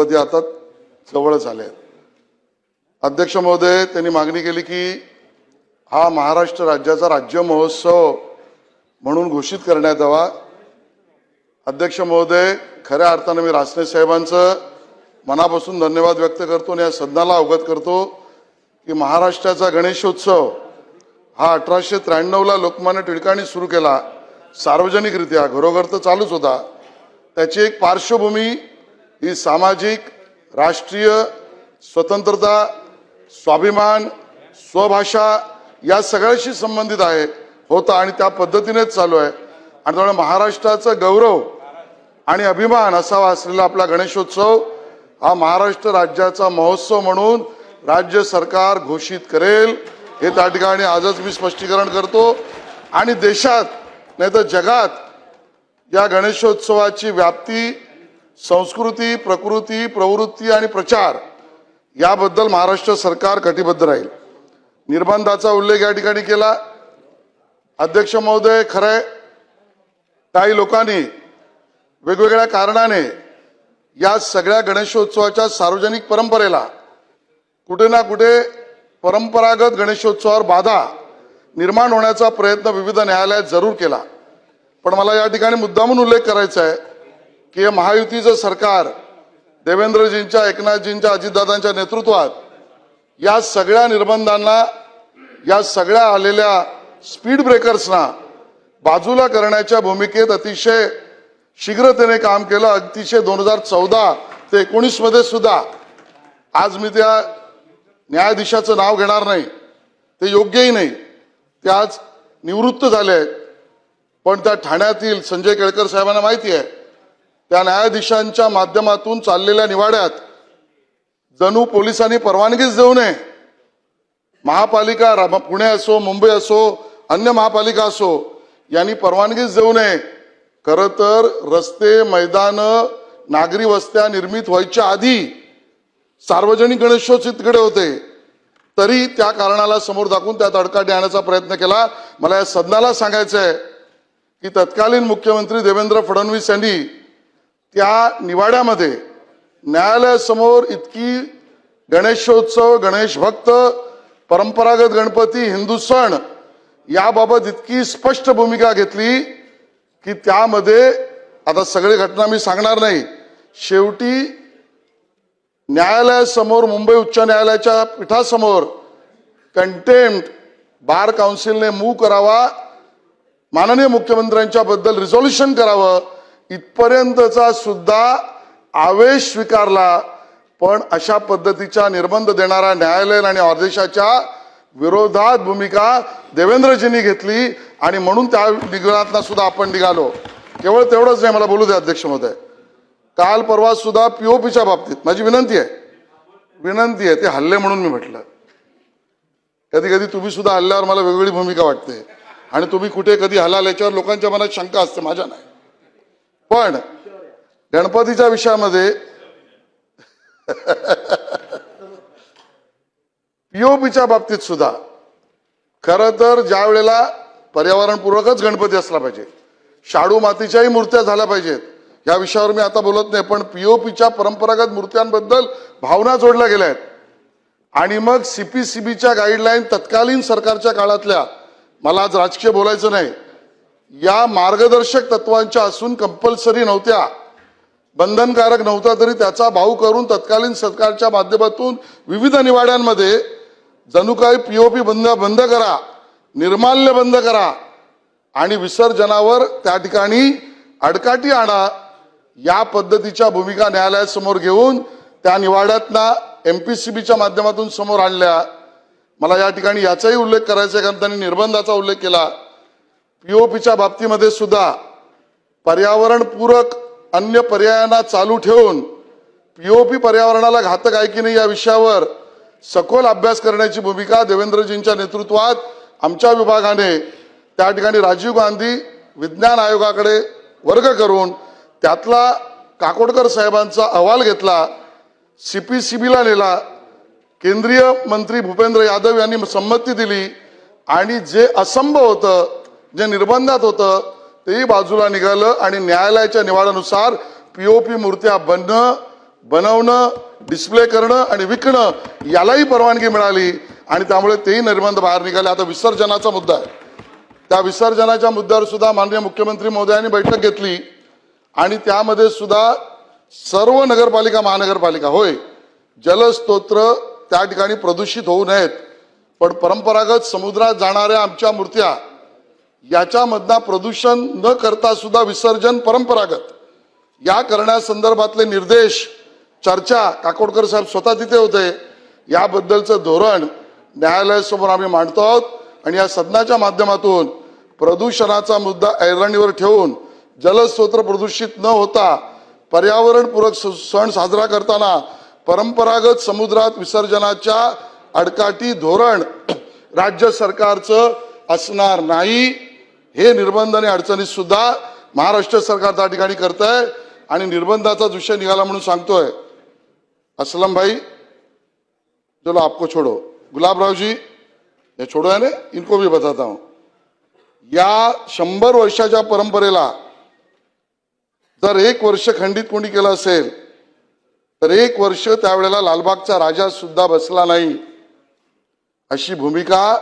गणपती आता जवळच आले आहेत. अध्यक्ष महोदय त्यांनी मागणी केली की हा महाराष्ट्र राज्याचा राज्य महोत्सव म्हणून घोषित करण्यात यावा. अध्यक्ष महोदय खऱ्या अर्थानं मी रासने साहेबांचं मनापासून धन्यवाद व्यक्त करतो आणि या सदनाला अवगत करतो की महाराष्ट्राचा गणेशोत्सव हा अठराशे त्र्याण्णवला लोकमान्य टिळकांनी सुरू केला. सार्वजनिकरित्या घरोघर तर चालूच होता. त्याची एक पार्श्वभूमी ही सामाजिक राष्ट्रीय स्वतंत्रता स्वाभिमान स्वभाषा या सगळ्याशी संबंधित आहे होता आणि त्या पद्धतीनेच चालू आहे. आणि त्यामुळे महाराष्ट्राचा गौरव आणि अभिमान असावा असलेला आपला गणेशोत्सव हा महाराष्ट्र राज्याचा महोत्सव म्हणून राज्य सरकार घोषित करेल. हे त्या ठिकाणी आजच मी स्पष्टीकरण करतो. आणि देशात नाही तर जगात या गणेशोत्सवाची व्याप्ती संस्कृती प्रकृती प्रवृत्ती आणि प्रचार याबद्दल महाराष्ट्र सरकार कटिबद्ध राहील. निर्बंधाचा उल्लेख या ठिकाणी केला. अध्यक्ष महोदय खरंय. काही लोकांनी वेगवेगळ्या कारणाने या सगळ्या गणेशोत्सवाच्या सार्वजनिक परंपरेला कुठे ना कुठे परंपरागत गणेशोत्सवावर बाधा निर्माण होण्याचा प्रयत्न विविध न्यायालयात जरूर केला. पण मला या ठिकाणी मुद्दामून उल्लेख करायचा आहे. की हे महायुतीचं सरकार देवेंद्रजींच्या एकनाथजींच्या अजितदादांच्या नेतृत्वात या सगळ्या निर्बंधांना या सगळ्या आलेल्या स्पीड ब्रेकर्सना बाजूला करण्याच्या भूमिकेत अतिशय शीघ्रतेने काम केलं. अतिशय दोन हजार चौदा ते एकोणीसमध्ये सुद्धा आज मी त्या न्यायाधीशाचं नाव घेणार नाही. ते योग्यही नाही. ते आज निवृत्त झाले आहेत. पण त्या ठाण्यातील संजय केळकर साहेबांना माहिती आहे. त्या न्यायाधीशांच्या माध्यमातून चाललेल्या निवाड्यात जणू पोलिसांनी परवानगीच देऊ नये. महापालिका पुणे असो मुंबई असो अन्य महापालिका असो यांनी परवानगीच देऊ नये. खरं तर रस्ते मैदान नागरी वस्त्या निर्मित व्हायच्या आधी सार्वजनिक गणेशोत्सव तिकडे होते. तरी त्या कारणाला समोर दाखवून त्यात अडकाटी आणण्याचा प्रयत्न केला. मला या सदनाला सांगायचं आहे की तत्कालीन मुख्यमंत्री देवेंद्र फडणवीस यांनी त्या निवाड्यामध्ये न्यायालयासमोर इतकी गणेशोत्सव गणेश भक्त परंपरागत गणपती हिंदू सण याबाबत इतकी स्पष्ट भूमिका घेतली की त्यामध्ये आता सगळी घटना मी सांगणार नाही शेवटी न्यायालयासमोर मुंबई उच्च न्यायालयाच्या पीठासमोर कंटेम्प्ट बार काउन्सिलने मूव करावा माननीय मुख्यमंत्र्यांच्या बद्दल रिझॉल्युशन करावं इथपर्यंतचा सुद्धा आवेश स्वीकारला पण अशा पद्धतीच्या निर्बंध देणारा न्यायालयीन आणि आदेशाच्या विरोधात भूमिका देवेंद्रजींनी घेतली आणि म्हणून त्या निगरातनं सुद्धा आपण निघालो. केवळ तेवढंच नाही मला बोलू द्या अध्यक्ष महोदय. काल परवा सुद्धा पीओपीच्या बाबतीत माझी विनंती आहे. विनंती आहे ते हल्ले म्हणून मी म्हटलं. कधी कधी तुम्ही सुद्धा हल्ल्यावर मला वेगवेगळी भूमिका वाटते. आणि तुम्ही कुठे कधी हलाल याच्यावर लोकांच्या मनात शंका असते माझ्या नाही. पण गणपतीच्या विषयामध्ये पीओपीच्या बाबतीत सुद्धा खरं तर ज्या वेळेला पर्यावरणपूर्वकच गणपती असला पाहिजे शाडू मातीच्याही मूर्त्या झाल्या पाहिजेत या विषयावर मी आता बोलत नाही पण पीओपीच्या परंपरागत मूर्त्यांबद्दल भावना जोडल्या गेल्या आहेत. आणि मग सीपीसीबीच्या गाईडलाईन तत्कालीन सरकारच्या काळातल्या मला आज राजकीय बोलायचं नाही या मार्गदर्शक तत्वांच्या असून कंपल्सरी नव्हत्या. बंधनकारक नव्हता तरी त्याचा भाऊ करून तत्कालीन सरकारच्या माध्यमातून विविध निवाड्यांमध्ये जणू काही पीओपी बंद बंद करा निर्माल्य बंद करा आणि विसर्जनावर त्या ठिकाणी अडकाटी आणा या पद्धतीच्या भूमिका न्यायालयासमोर घेऊन त्या निवाड्यातना बीच्या माध्यमातून समोर आणल्या. मला या ठिकाणी याचाही उल्लेख करायचा आहे कारण त्यांनी निर्बंधाचा उल्लेख केला. पीओपीच्या बाबतीमध्ये सुद्धा पर्यावरणपूरक अन्य पर्यायांना चालू ठेवून पीओपी पर्यावरणाला घातक आहे की नाही या विषयावर सखोल अभ्यास करण्याची भूमिका देवेंद्रजींच्या नेतृत्वात आमच्या विभागाने त्या ठिकाणी राजीव गांधी विज्ञान आयोगाकडे वर्ग करून त्यातला काकोडकर साहेबांचा अहवाल घेतला सी पी सीबीला नेला केंद्रीय मंत्री भूपेंद्र यादव यांनी संमती दिली आणि जे असंभव होतं जे निर्बंधात होतं तेही बाजूला निघालं आणि न्यायालयाच्या निवाडानुसार पीओपी मूर्त्या बनणं बनवणं डिस्प्ले करणं आणि विकणं यालाही परवानगी मिळाली आणि त्यामुळे तेही निर्बंध बाहेर निघाले. आता विसर्जनाचा मुद्दा आहे. त्या विसर्जनाच्या मुद्द्यावर सुद्धा माननीय मुख्यमंत्री महोदयांनी बैठक घेतली आणि त्यामध्ये सुद्धा सर्व नगरपालिका महानगरपालिका होय जलस्तोत्र त्या ठिकाणी प्रदूषित होऊ नयेत. पण परंपरागत समुद्रात जाणाऱ्या आमच्या मूर्त्या याच्यामधनं प्रदूषण न करता सुद्धा विसर्जन परंपरागत. या करण्यासंदर्भातले निर्देश चर्चा काकोडकर साहेब स्वतः तिथे होते. याबद्दलचं धोरण न्यायालयासमोर आम्ही मांडतो आहोत आणि या सदनाच्या माध्यमातून प्रदूषणाचा मुद्दा ऐरणीवर ठेवून जलस्रोत प्रदूषित न होता पर्यावरणपूरक स- सण साजरा करताना परंपरागत समुद्रात विसर्जनाच्या अडकाटी धोरण राज्य सरकारचं असणार नाही. हे निर्बंध आणि अडचणीत सुद्धा महाराष्ट्र सरकार त्या ठिकाणी करत आहे आणि निर्बंधाचा विषय निघाला म्हणून सांगतोय. असलम भाई चलो आपको छोड़ो. गुलाबराव जी छोड़ो आहे ना इनको भी बताता हूं. या शंभर वर्षाच्या परंपरेला जर एक वर्ष खंडित कोणी केलं असेल तर एक वर्ष त्यावेळेला लालबागचा राजा सुद्धा बसला नाही. अशी भूमिका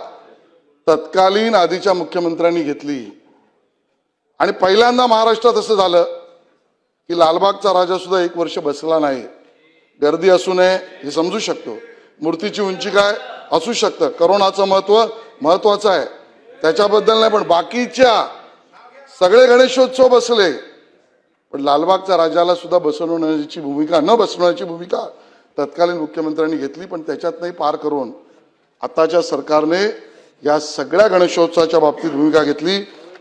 तत्कालीन आधीच्या मुख्यमंत्र्यांनी घेतली. आणि पहिल्यांदा महाराष्ट्रात असं झालं की लालबागचा राजा सुद्धा एक वर्ष बसला नाही. गर्दी असू नये हे समजू शकतो. मूर्तीची उंची काय? असू शकतं. करोनाचं महत्त्व महत्वाचं आहे. त्याच्याबद्दल नाही पण बाकीच्या सगळे गणेशोत्सव बसले. पण लालबागच्या राजाला सुद्धा बसवण्याची भूमिका न बसवण्याची भूमिका तत्कालीन मुख्यमंत्र्यांनी घेतली पण त्याच्यातनंही पार करून आताच्या सरकारने या सगळ्या गणेशोत्सवाच्या बाबतीत भूमिका घेतली.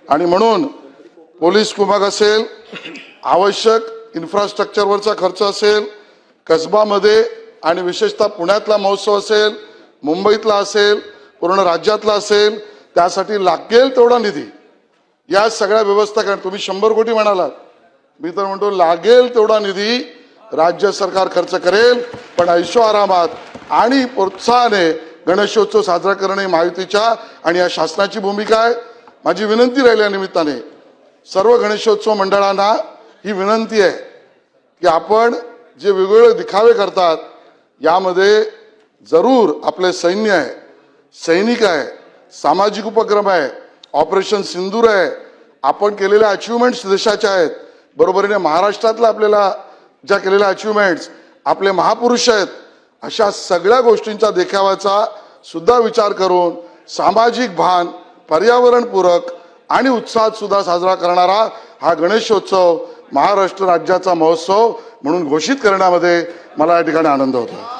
आणि म्हणून पोलीस विभाग असेल आवश्यक इन्फ्रास्ट्रक्चरवरचा खर्च असेल कसबामध्ये आणि विशेषतः पुण्यातला महोत्सव असेल मुंबईतला असेल पूर्ण राज्यातला असेल त्यासाठी लागेल तेवढा निधी. या सगळ्या व्यवस्था करा. तुम्ही शंभर कोटी म्हणालात. मी तर म्हणतो लागेल तेवढा निधी राज्य सरकार खर्च करेल पण ऐशो आरामात आणि प्रोत्साहाने गणेशोत्सव साजरा करणे महायुतीच्या आणि या शासनाची भूमिका आहे. माझी विनंती राहिल्या निमित्ताने. सर्व गणेशोत्सव मंडळांना ही विनंती आहे की आपण जे वेगवेगळे दिखावे करतात यामध्ये जरूर आपले सैन्य आहे सैनिक आहे सामाजिक उपक्रम आहे ऑपरेशन सिंदूर आहे आपण केलेल्या अचिव्हमेंट्स देशाच्या आहेत. बरोबरीने महाराष्ट्रातल्या आपल्याला ज्या केलेल्या अचिव्हमेंट्स आपले महापुरुष आहेत अशा सगळ्या गोष्टींचा देखाव्याचा सुद्धा विचार करून सामाजिक भान पर्यावरणपूरक आणि उत्साहात सुद्धा साजरा करणारा हा गणेशोत्सव महाराष्ट्र राज्याचा महोत्सव म्हणून घोषित करण्यामध्ये मला या ठिकाणी आनंद होतो